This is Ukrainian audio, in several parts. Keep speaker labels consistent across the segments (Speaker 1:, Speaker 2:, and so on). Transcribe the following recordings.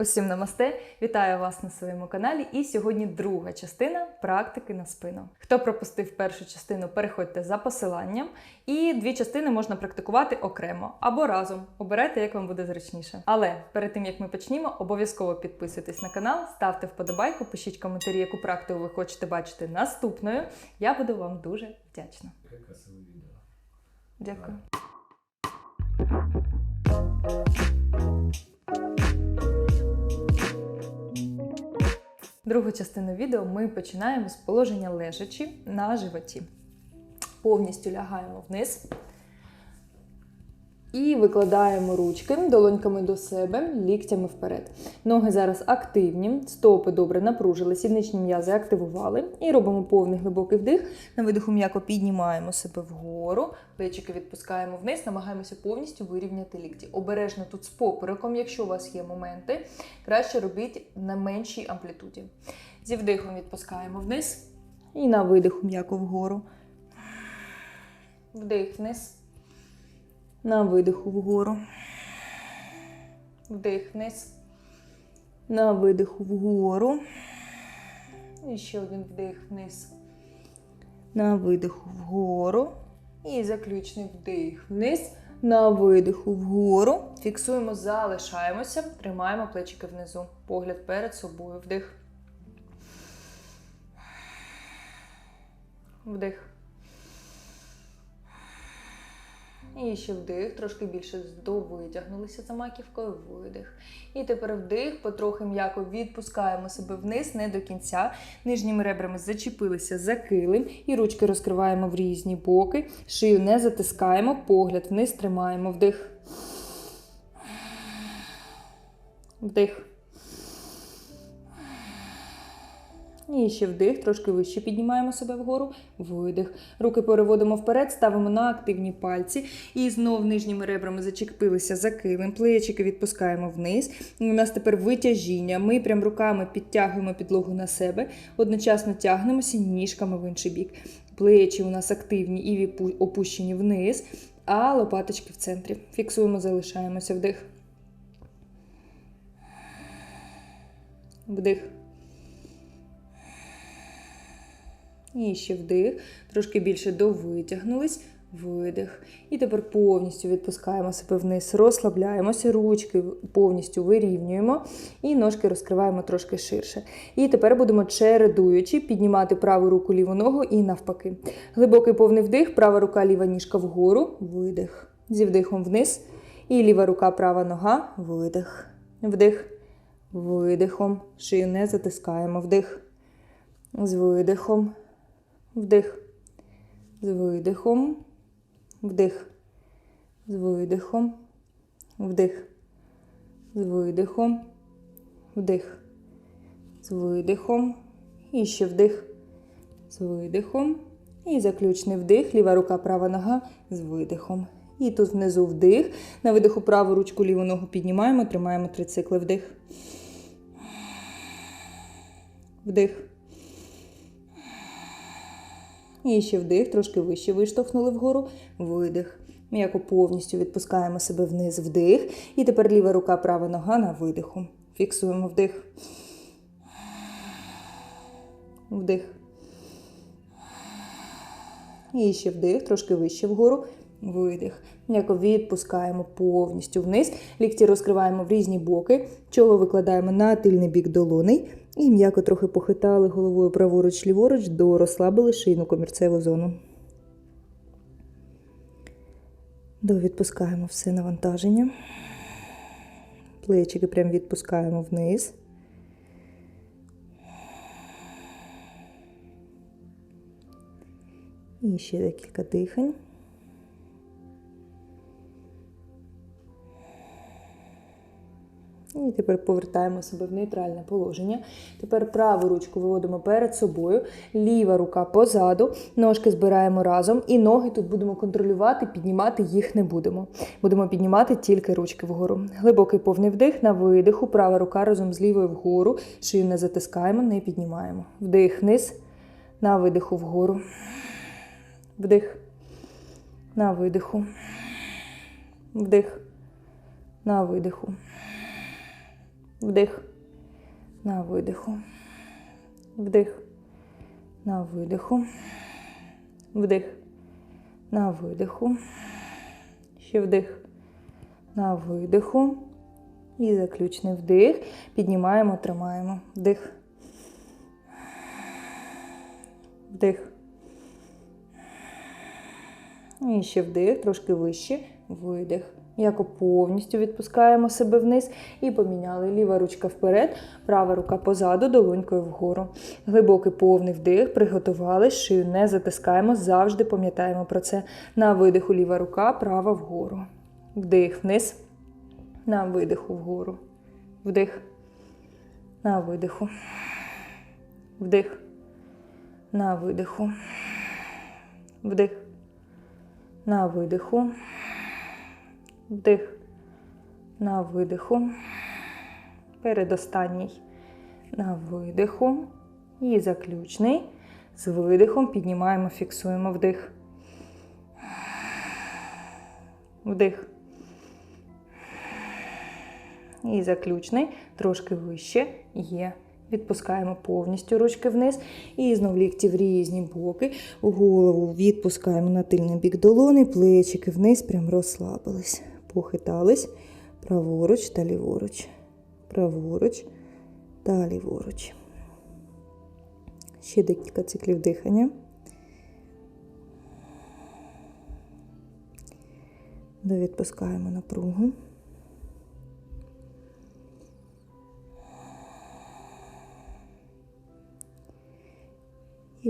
Speaker 1: Усім намасте! Вітаю вас на своєму каналі. І сьогодні друга частина практики на спину. Хто пропустив першу частину, переходьте за посиланням. І дві частини можна практикувати окремо або разом. Обирайте, як вам буде зручніше. Але перед тим як ми почнімо, обов'язково підписуйтесь на канал, ставте вподобайку, пишіть коментарі, яку практику ви хочете бачити наступною. Я буду вам дуже вдячна.
Speaker 2: Яке красиве відео.
Speaker 1: Дякую. Другу частину відео ми починаємо з положення лежачі на животі. Повністю лягаємо вниз і викладаємо ручки долоньками до себе, ліктями вперед. Ноги зараз активні, стопи добре напружили, сідничні м'язи активували. І робимо повний глибокий вдих. На видиху м'яко піднімаємо себе вгору, плечики відпускаємо вниз, намагаємося повністю вирівняти лікті. Обережно тут з попереком, якщо у вас є моменти, краще робіть на меншій амплітуді. Зі вдихом відпускаємо вниз і на видиху м'яко вгору. Вдих вниз. На видиху вгору. Вдих вниз. На видиху вгору. І ще один вдих вниз. На видиху вгору. І заключний вдих вниз. На видиху вгору. Фіксуємо, залишаємося. Тримаємо плечики внизу. Погляд перед собою. Вдих. Вдих. І ще вдих, трошки більше довитягнулися за маківкою, видих. І тепер вдих, потрохи м'яко відпускаємо себе вниз, не до кінця. Нижніми ребрами зачепилися за килим. І ручки розкриваємо в різні боки. Шию не затискаємо, погляд вниз тримаємо. Вдих. Вдих. І ще вдих, трошки вище піднімаємо себе вгору, видих. Руки переводимо вперед, ставимо на активні пальці. І знов нижніми ребрами зачепилися за килим, плечики відпускаємо вниз. У нас тепер витяжіння. Ми прям руками підтягуємо підлогу на себе, одночасно тягнемося ніжками в інший бік. Плечі у нас активні і опущені вниз, а лопаточки в центрі. Фіксуємо, залишаємося. Вдих. Вдих. І ще вдих, трошки більше довитягнулись, видих. І тепер повністю відпускаємо себе вниз, розслабляємося, ручки повністю вирівнюємо і ножки розкриваємо трошки ширше. І тепер будемо чередуючи піднімати праву руку, ліву ногу і навпаки. Глибокий повний вдих, права рука, ліва ніжка вгору, видих. Зі вдихом вниз. І ліва рука, права нога, видих. Вдих. Видихом. Шию не затискаємо. Вдих. З видихом. Вдих. З видихом. Вдих. З видихом. Вдих. З видихом. Вдих. З видихом. І ще вдих. З видихом. І заключний вдих. Ліва рука, права нога з видихом. І тут внизу вдих. На видиху праву ручку, ліву ногу піднімаємо, тримаємо три цикли. Вдих. Вдих. І ще вдих, трошки вище виштовхнули вгору, видих. М'яко повністю відпускаємо себе вниз, вдих. І тепер ліва рука, права нога на видиху. Фіксуємо вдих. Вдих. І ще вдих, трошки вище вгору. Видих. М'яко відпускаємо повністю вниз. Лікті розкриваємо в різні боки. Чоло викладаємо на тильний бік долоней. І м'яко трохи похитали головою праворуч, ліворуч, до розслабили шийну комірцеву зону. До відпускаємо все навантаження. Плечики прям відпускаємо вниз. І ще декілька дихань. І тепер повертаємо себе в нейтральне положення. Тепер праву ручку виводимо перед собою, ліва рука позаду, ножки збираємо разом, і ноги тут будемо контролювати, піднімати їх не будемо. Будемо піднімати тільки ручки вгору. Глибокий повний вдих на видиху, права рука разом з лівою вгору. Шию не затискаємо, не піднімаємо. Вдих вниз, на видиху вгору. Вдих. На видиху. Вдих. На видиху. Вдих. На видиху. Вдих. На видиху. Вдих. На видиху. Ще вдих. На видиху. І заключний вдих. Піднімаємо, тримаємо. Вдих. Вдих. І ще вдих, трошки вище. Видих. М'яко повністю відпускаємо себе вниз і поміняли. Ліва ручка вперед, права рука позаду, долонькою вгору. Глибокий повний вдих, приготувались, шию не затискаємо, завжди пам'ятаємо про це. На видиху ліва рука, права вгору. Вдих вниз. На видиху вгору. Вдих. На видиху. Вдих. На видиху. Вдих. На видиху. Вдих. На видиху. Передостанній. На видиху. І заключний. З видихом піднімаємо, фіксуємо вдих. Вдих. І заключний. Трошки вище. Є. Відпускаємо повністю ручки вниз. І знов лікті в різні боки. Голову відпускаємо на тильний бік долони, плечики вниз, прям розслабились. Похитались. Праворуч та ліворуч. Праворуч та ліворуч. Ще декілька циклів дихання. Довідпускаємо напругу.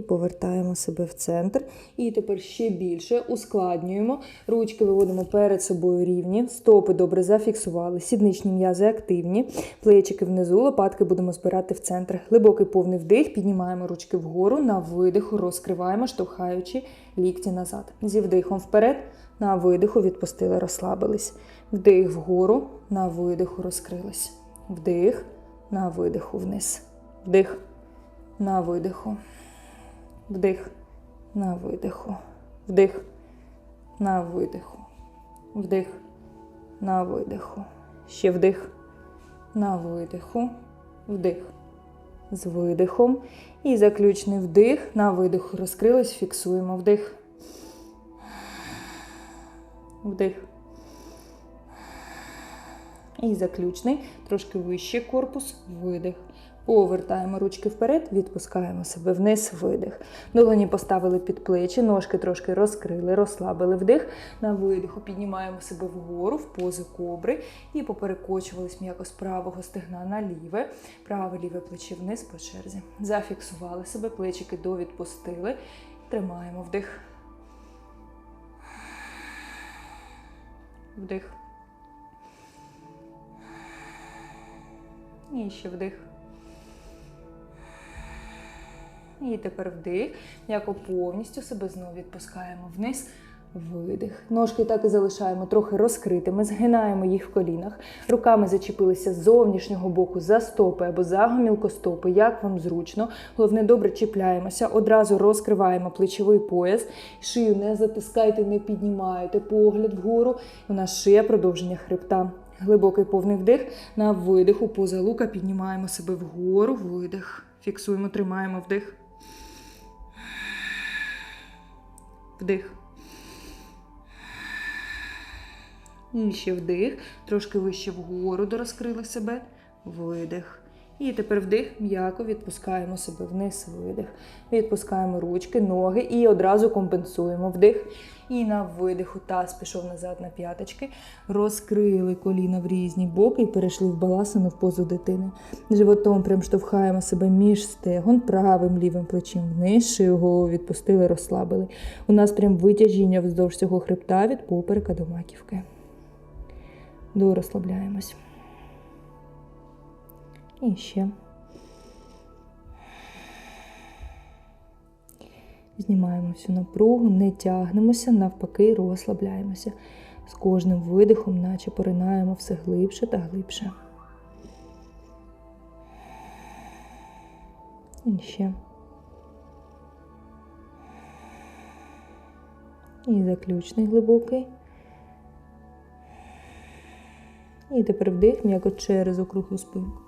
Speaker 1: І повертаємо себе в центр. І тепер ще більше ускладнюємо. Ручки виводимо перед собою рівні, стопи добре зафіксували, сідничні м'язи активні, плечики внизу, лопатки будемо збирати в центр. Глибокий повний вдих, піднімаємо ручки вгору, на видиху розкриваємо, штовхаючи лікті назад. Зі вдихом вперед, на видиху відпустили, розслабились. Вдих вгору, на видиху розкрились. Вдих, на видиху вниз. Вдих, на видиху. Вдих на видиху. Вдих на видиху. Вдих на видиху. Ще вдих на видиху. Вдих. З видихом. І заключний вдих. На видиху розкрились. Фіксуємо вдих. Вдих. І заключний. Трошки вище корпус. Видих. Повертаємо ручки вперед, відпускаємо себе вниз, видих. Долоні поставили під плечі, ножки трошки розкрили, розслабили вдих. На видиху піднімаємо себе вгору, в позу кобри і поперекочувались м'яко з правого стегна на ліве, праве ліве плече вниз по черзі. Зафіксували себе, плечики довідпустили. Тримаємо вдих. Вдих. І ще вдих. І тепер вдих. М'яко повністю себе знову відпускаємо вниз. Видих. Ножки так і залишаємо трохи розкритими, згинаємо їх в колінах. Руками зачепилися з зовнішнього боку за стопи або за гомілкостопи, як вам зручно. Головне, добре чіпляємося. Одразу розкриваємо плечовий пояс. Шию не затискайте, не піднімайте. Погляд вгору. У нас шия продовження хребта. Глибокий повний вдих. На видиху поза лука піднімаємо себе вгору. Видих. Фіксуємо, тримаємо вдих. Вдих. І ще вдих. Трошки вище вгору дорозкрили себе. Видих. І тепер вдих, м'яко відпускаємо себе вниз, видих. Відпускаємо ручки, ноги і одразу компенсуємо вдих. І на видиху таз пішов назад на п'яточки. Розкрили коліна в різні боки і перейшли в баласину в позу дитини. Животом прям штовхаємо себе між стегон, правим лівим плечем вниз, шию голову відпустили, розслабили. У нас прям витяжіння вздовж цього хребта від поперека до маківки. Дорозслабляємось. І ще. Знімаємо всю напругу, не тягнемося, навпаки, розслабляємося. З кожним видихом, наче поринаємо все глибше та глибше. І ще. І заключний глибокий. І тепер вдих, м'яко через округлу спинку.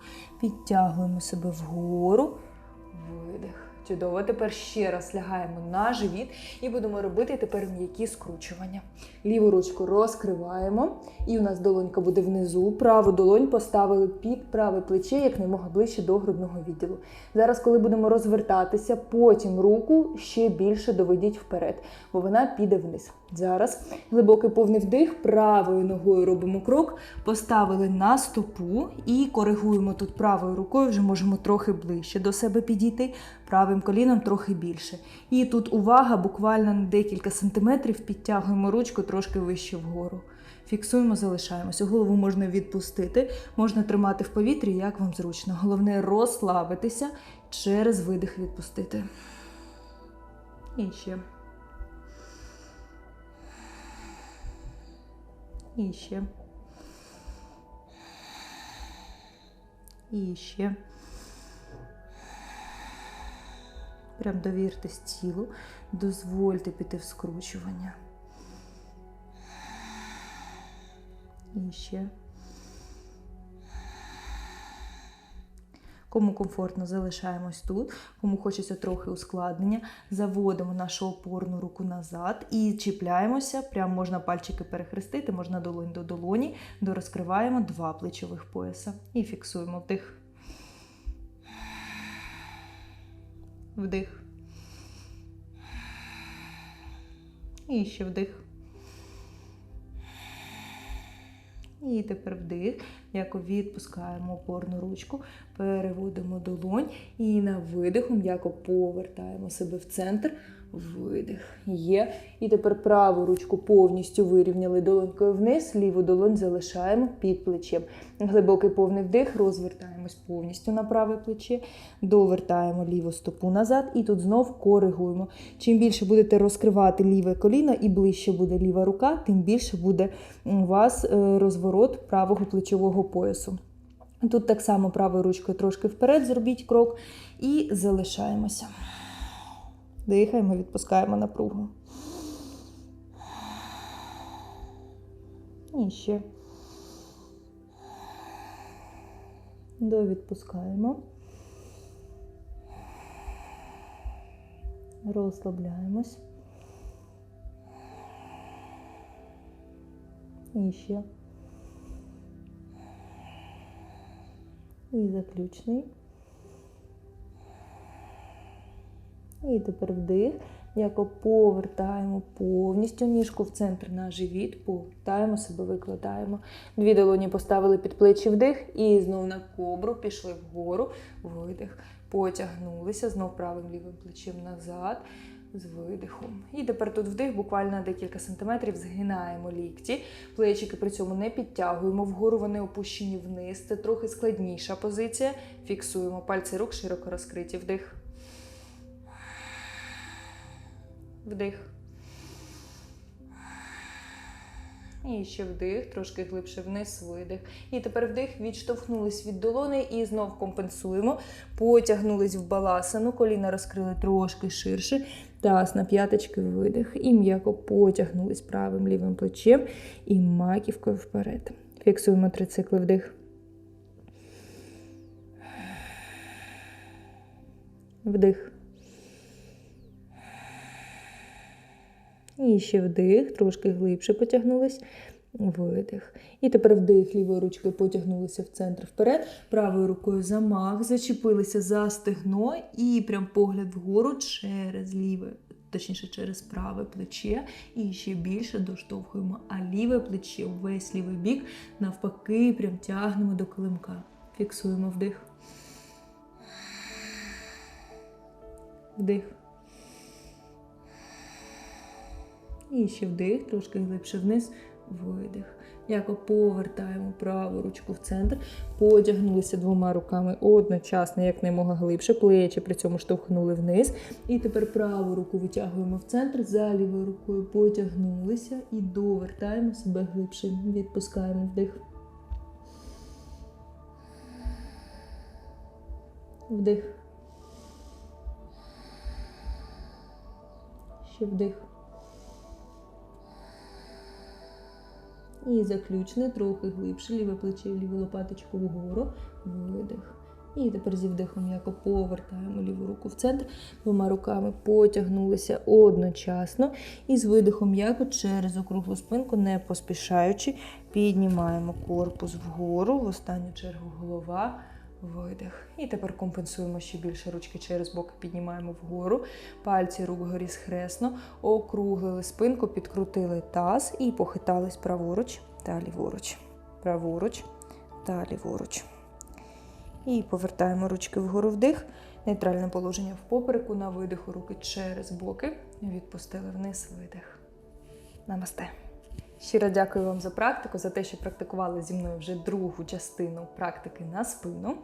Speaker 1: Підтягуємо себе вгору. Видих. Чудово. Тепер ще раз лягаємо на живіт і будемо робити тепер м'які скручування. Ліву ручку розкриваємо, і у нас долонька буде внизу. Праву долонь поставили під праве плече, як немога ближче до грудного відділу. Зараз, коли будемо розвертатися, потім руку ще більше доведіть вперед, бо вона піде вниз. Зараз глибокий повний вдих, правою ногою робимо крок, поставили на стопу і коригуємо тут правою рукою, вже можемо трохи ближче до себе підійти, правим коліном трохи більше. І тут увага, буквально на декілька сантиметрів підтягуємо ручку трошки вище вгору. Фіксуємо, залишаємося. Голову можна відпустити, можна тримати в повітрі, як вам зручно. Головне розслабитися, через видих відпустити. І ще. І ще. І ще. Прям довіртесь тілу, дозвольте піти в скручування. І ще. Кому комфортно, залишаємось тут. Кому хочеться трохи ускладнення, заводимо нашу опорну руку назад і чіпляємося. Прям можна пальчики перехрестити, можна долонь до долоні, дорозкриваємо два плечових пояса і фіксуємо вдих. Вдих. І ще вдих. І тепер вдих. М'яко відпускаємо опорну ручку, переводимо долонь і на видиху м'яко повертаємо себе в центр. Видих. Є. І тепер праву ручку повністю вирівняли долонькою вниз, ліву долонь залишаємо під плечем. Глибокий повний вдих, розвертаємось повністю на праве плече, довертаємо ліву стопу назад і тут знов коригуємо. Чим більше будете розкривати ліве коліно і ближче буде ліва рука, тим більше буде у вас е, розворот правого плечового поясу. Тут так само правою ручкою трошки вперед зробіть крок і залишаємося. Дихаємо, відпускаємо напругу. І ще. Довідпускаємо. Розслабляємось. І ще. І заключний. І тепер вдих. Яко повертаємо повністю ніжку в центр на живіт, повертаємо себе, викладаємо. Дві долоні поставили під плечі вдих і знову на кобру пішли вгору, видих. Потягнулися, знов правим лівим плечем назад, з видихом. І тепер тут вдих, буквально декілька сантиметрів згинаємо лікті. Плечики при цьому не підтягуємо вгору, вони опущені вниз. Це трохи складніша позиція. Фіксуємо пальці рук широко розкриті. Вдих. Вдих. І ще вдих, трошки глибше вниз, видих. І тепер вдих, відштовхнулись від долони і знов компенсуємо. Потягнулись в баласану, коліна розкрили трошки ширше. Таз на п'яточки видих. І м'яко потягнулись правим лівим плечем і маківкою вперед. Фіксуємо три цикли вдих. Вдих. І ще вдих, трошки глибше потягнулись. Видих. І тепер вдих лівою ручкою потягнулися в центр вперед, правою рукою замах, зачепилися за стегно і прям погляд вгору через ліве, точніше через праве плече. І ще більше доштовхуємо, а ліве плече, весь лівий бік, навпаки, прям тягнемо до килимка. Фіксуємо вдих. Вдих. І ще вдих, трошки глибше вниз, видих. Яко повертаємо праву ручку в центр, потягнулися двома руками одночасно, як наймога глибше, плечі при цьому штовхнули вниз. І тепер праву руку витягуємо в центр, за лівою рукою потягнулися і довертаємо себе глибше. Відпускаємо вдих. Вдих. Ще вдих. І заключне трохи глибше, ліве плече, ліву лопаточку вгору, видих. І тепер зі вдихом м'яко повертаємо ліву руку в центр, двома руками потягнулися одночасно. І з видихом м'яко через округлу спинку, не поспішаючи, піднімаємо корпус вгору, в останню чергу голова. Видих. І тепер компенсуємо ще більше ручки через боки, піднімаємо вгору. Пальці рук горі схресно, округлили спинку, підкрутили таз і похитались праворуч та ліворуч. Праворуч та ліворуч. І повертаємо ручки вгору вдих. Нейтральне положення в попереку на видиху руки через боки. Відпустили вниз видих. Намасте. Щиро дякую вам за практику, за те, що практикували зі мною вже другу частину практики на спину.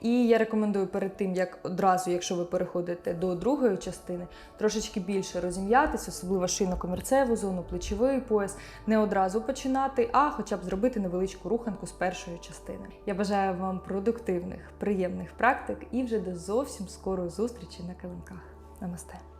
Speaker 1: І я рекомендую перед тим, як одразу, якщо ви переходите до другої частини, трошечки більше розім'ятись, особливо шийно-комірцеву зону, плечовий пояс, не одразу починати, а хоча б зробити невеличку руханку з першої частини. Я бажаю вам продуктивних, приємних практик і вже до зовсім скорої зустрічі на килимках. Намасте!